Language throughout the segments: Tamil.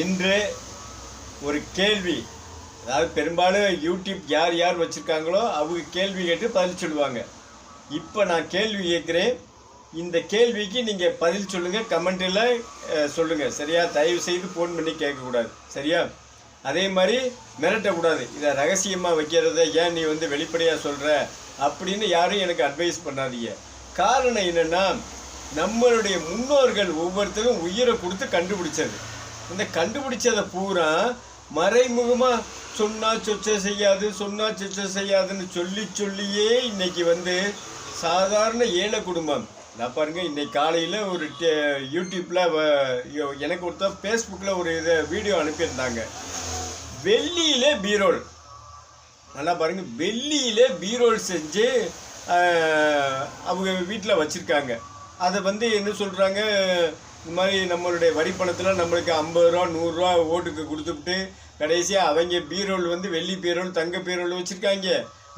இன்று ஒரு கேள்வி. அதாவது பெரும்பாலும் யூடியூப் யார் யார் வச்சுருக்காங்களோ அவங்க கேள்வி கேட்டு பதில் சொல்லுவாங்க. இப்போ நான் கேள்வி கேட்குறேன். இந்த கேள்விக்கு நீங்கள் பதில் சொல்லுங்கள் கமெண்ட்டில் சொல்லுங்கள் சரியா? தயவு செய்து ஃபோன் பண்ணி கேட்கக்கூடாது. சரியா? அதே மாதிரி மிரட்டக்கூடாது. இதை ரகசியமாக வைக்கிறத ஏன் நீ வந்து வெளிப்படையாக சொல்கிற அப்படின்னு யாரும் எனக்கு அட்வைஸ் பண்ணாதீங்க. காரணம் என்னென்னா நம்மளுடைய முன்னோர்கள் ஒவ்வொருத்தரும் உயிரை கொடுத்து கண்டுபிடிச்சது. இந்த கண்டுபிடிச்சதை பூரா மறைமுகமாக சொன்னால் சொச்ச செய்யாது சொன்னால் சொச்ச செய்யாதுன்னு சொல்லி சொல்லியே இன்னைக்கு வந்து சாதாரண ஏழை குடும்பம். நான் பாருங்க இன்றைக்கி காலையில் ஒரு டே- எனக்கு கொடுத்தா ஃபேஸ்புக்கில் ஒரு இதை வீடியோ அனுப்பியிருந்தாங்க. வெள்ளியிலே பீரோல். நல்லா பாருங்கள் வெள்ளியிலே பீரோல் செஞ்சு அவங்க வீட்டில் வச்சுருக்காங்க. அதை வந்து என்ன சொல்கிறாங்க இந்த மாதிரி நம்மளுடைய வரிப்பணத்தில் நம்மளுக்கு ஐம்பது ரூபா நூறுரூவா ஓட்டுக்கு கொடுத்துட்டு கடைசியாக அவங்க பீரோல் வந்து வெள்ளி பீரோல் தங்க பீரோல் வச்சுருக்காங்க.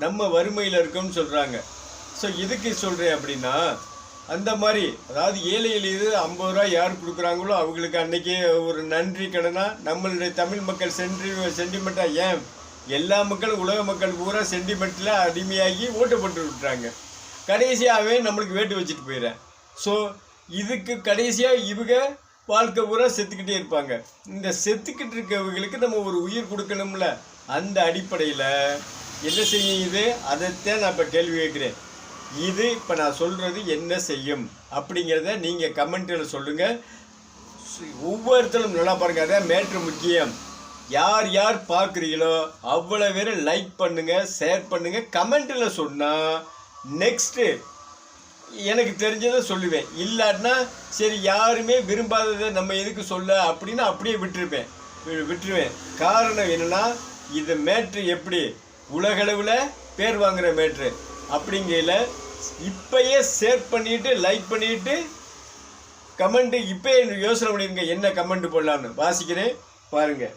நம்ம வறுமையில் இருக்கோம்னு சொல்கிறாங்க ஸோ இதுக்கு சொல்கிறேன் அப்படின்னா அந்த மாதிரி அதாவது ஏழை இது ஐம்பது ரூபா யார் கொடுக்குறாங்களோ அவங்களுக்கு அன்றைக்கி ஒரு நன்றி கடனாக நம்மளுடைய தமிழ் மக்கள் சென்று சென்டிமெண்ட்டாக ஏன்? எல்லா மக்களும் உலக மக்கள் பூரா சென்டிமெண்ட்டில் அடிமையாகி ஓட்டு விட்டுறாங்க. கடைசியாகவே நம்மளுக்கு வேட்டு வச்சுட்டு போயிடுறேன். ஸோ இதுக்கு கடைசியாக இவங்க வாழ்க்கை பூரா செத்துக்கிட்டே இருப்பாங்க. இந்த செத்துக்கிட்டு இருக்கவங்களுக்கு நம்ம ஒரு உயிர் கொடுக்கணும்ல. அந்த அடிப்படையில் என்ன செய்யும் இது? அதைத்தான் நான் இப்போ கேள்வி கேட்குறேன். இது இப்போ நான் சொல்கிறது என்ன செய்யும்? அப்படிங்கிறத நீங்கள் கமெண்ட்டில் சொல்லுங்கள் ஒவ்வொருத்தரும் நல்லா பாருங்க. அதான் மேட்ரு முக்கியம். யார் யார் பார்க்குறீங்களோ அவ்வளோ பேரும் லைக் பண்ணுங்கள் ஷேர் பண்ணுங்கள் கமெண்ட்டில் சொன்னால் நெக்ஸ்ட்டு எனக்கு தெரிஞ்சதை சொல்லுவேன். இல்லாட்டினா சரி யாருமே விரும்பாததை நம்ம எதுக்கு சொல்ல அப்படின்னு அப்படியே விட்டுருப்பேன் வி- விட்டுருவேன். காரணம் என்னென்னா இது மேட்ரு எப்படி? உலகளவில் பேர் வாங்குகிற மேட்ரு. அப்படிங்கையில் இப்பயே ஷேர் பண்ணிட்டு லைக் பண்ணிட்டு கமெண்ட்டு இப்போ யோசனை பண்ணிருங்க என்ன கமெண்ட் போடலான்னு வாசிக்கிறேன் பாருங்க.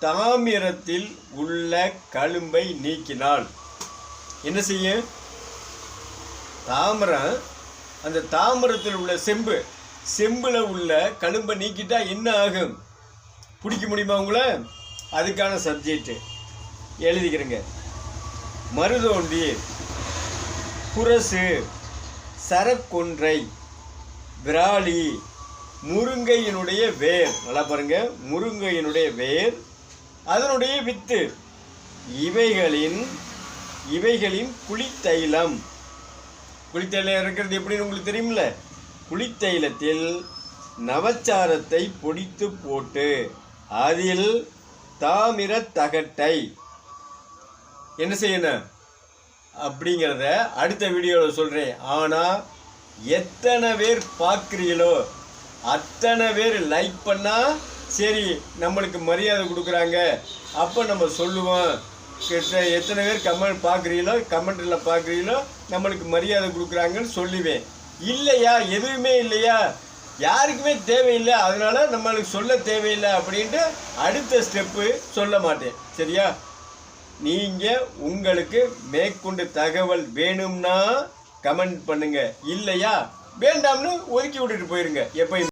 தாமிரத்தில் உள்ள கழும்பை நீக்கினால் என்ன செய்யும்? தாமரம் அந்த தாமரத்தில் உள்ள செம்பு செம்பில் உள்ள கழும்பை நீக்கிட்டால் என்ன ஆகும்? பிடிக்க முடியுமா உங்களை? அதுக்கான சப்ஜெக்ட் எழுதிக்கிறேங்க. மருதோண்டி புரசு சரக்கொன்றை விராலி முருங்கையினுடைய வேர். நல்லா பாருங்க. முருங்கையினுடைய வேர் அதனுடைய வித்து. இவைகளின் இவைகளின் குளித்தைலம் குளித்தைலம் இருக்கிறது எப்படின்னு உங்களுக்கு தெரியுமில்ல குளித்தைலத்தில் நவச்சாரத்தை பொடித்து போட்டு அதில் தாமிர தகட்டை. என்ன செய்யணும்? அப்படிங்கிறத அடுத்த வீடியோவில் சொல்கிறேன் ஆனால் எத்தனை பேர் பார்க்குறீங்களோ அத்தனை பேர் லைக் பண்ணால் சரி நம்மளுக்கு மரியாதை கொடுக்குறாங்க. அப்போ நம்ம சொல்லுவோம். எத்தனை பேர் கமெண்ட் பார்க்குறீங்களோ கமெண்டில் பார்க்குறீங்களோ நம்மளுக்கு மரியாதை கொடுக்குறாங்கன்னு சொல்லுவேன். இல்லையா? எதுவுமே இல்லையா? யாருக்குமே தேவையில்லை. அதனால நம்மளுக்கு சொல்ல தேவையில்லை அப்படின்ட்டு அடுத்த ஸ்டெப்பு சொல்ல மாட்டேன். சரியா? நீங்கள் உங்களுக்கு மேற்கொண்டு தகவல் வேணும்னா கமெண்ட் பண்ணுங்க. இல்லையா? வேண்டாம்னு ஒதுக்கி விட்டுட்டு போயிருங்க. எப்பயும்.